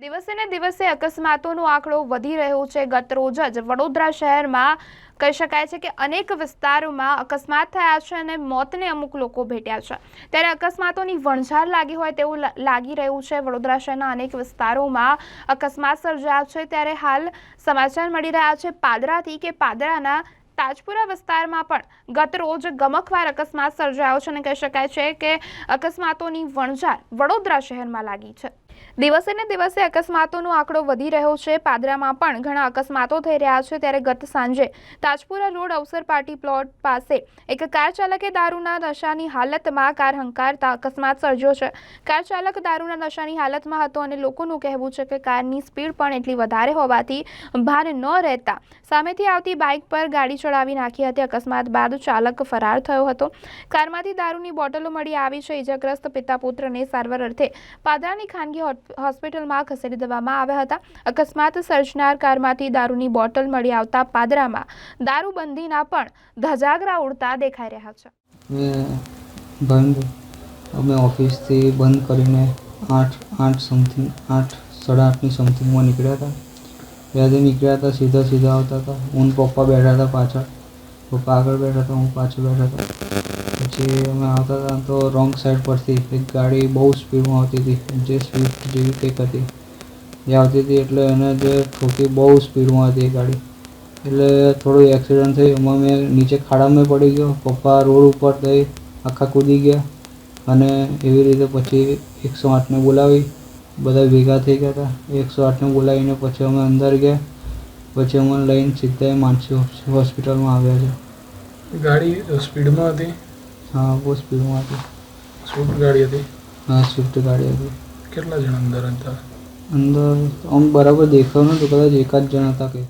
દિવસે ને દિવસે અકસ્માતોનો આંકડો વધી રહ્યો છે. ગત રોજ જ વડોદરા શહેરમાં કહી શકાય છે કે અનેક વિસ્તારોમાં અકસ્માત થયા છે અને મોતને અમુક લોકો ભેટ્યા છે. ત્યારે અકસ્માતોની વણઝાર લાગી હોય તેવું લાગી રહ્યું છે. વડોદરા શહેરના અનેક વિસ્તારોમાં અકસ્માત સર્જાયા છે. ત્યારે હાલ સમાચાર મળી રહ્યા છે પાદરાથી કે પાદરાના તાજપુરા વિસ્તારમાં પણ ગત રોજ ગમખવાર અકસ્માત સર્જાયો છે અને કહી શકાય છે કે અકસ્માતોની વણઝાર વડોદરા શહેરમાં લાગી છે. દિવસે ને દિવસે અકસ્માતોનો આંકડો વધી રહ્યો છે. પાદરામાં પણ ઘણા અકસ્માતો થઈ રહ્યા છે. ત્યારે ગત સાંજે Tajpura road Avsar party plot પાસે એક કાર ચાલકે દારૂના નશાની હાલતમાં કાર હંકારતા અકસ્માત સર્જ્યો છે. કાર ચાલક દારૂના નશાની હાલતમાં હતો અને લોકોનું કહેવું છે કે કારની સ્પીડ પણ એટલી વધારે હોવાથી ભાન ન રહેતા સામેથી આવતી બાઇક પર ગાડી ચડાવી નાખી હતી. અકસ્માત બાદ ચાલક ફરાર થયો હતો. કારમાંથી દારૂની બોટલો મળી આવી છે. ઇજાગ્રસ્ત પિતા પુત્રને સારવાર અર્થે પાદરાની ખાનગી હોસ્પિટલમાં ખસેડી દેવામાં આવ્યા હતા. અકસ્માત સર્જનાર કારમાંથી દારૂની બોટલ મળી આવતા પાદરામાં દારૂબંધીના પણ ધજાગરા ઉડતા દેખાઈ રહ્યા છે. બંધ. અમે ઓફિસથી બંધ કરીને આઠ આઠ સમથિંગ, આઠ, સાડા આઠની સમથિંગમાં નીકળ્યા હતા. ત્યાંથી નીકળ્યા હતા, સીધા સીધા આવતા હતા. હું પપ્પા બેઠા હતા પાછળ. પપ્પા આગળ બેઠા હતા, હું પાછળ બેઠા હતા. પછી અમે આવતા હતા તો રોંગ સાઈડ પરથી એક ગાડી બહુ સ્પીડમાં આવતી હતી, જે સ્વિફ્ટ જેવી કંઈક હતી. જે આવતી હતી એટલે એને જે ઠોકી બહુ સ્પીડમાં હતી એ ગાડી. એટલે થોડું એક્સિડન્ટ થયું એમાં મેં નીચે ખાડામાં પડી ગયો, પપ્પા રોડ ઉપર થઈ, આખા કૂદી ગયા. અને એવી રીતે પછી એકસો આઠને બોલાવી, બધા ભેગા થઈ ગયા હતા. એકસો આઠને બોલાવીને પછી અમે અંદર ગયા. પછી અમને લઈને સીધા માનસી હોસ્પિટલમાં આવ્યા છે. ગાડી સ્પીડમાં હતી? હા બહુ સ્પીડમાં હતી. સ્વિફ્ટ ગાડી હતી? હા સ્વિફ્ટ ગાડી હતી. કેટલા જણા અંદર હતા? અંદર આમ બરાબર દેખાવ નહોતું કદાચ એકાદ જણ હતા કે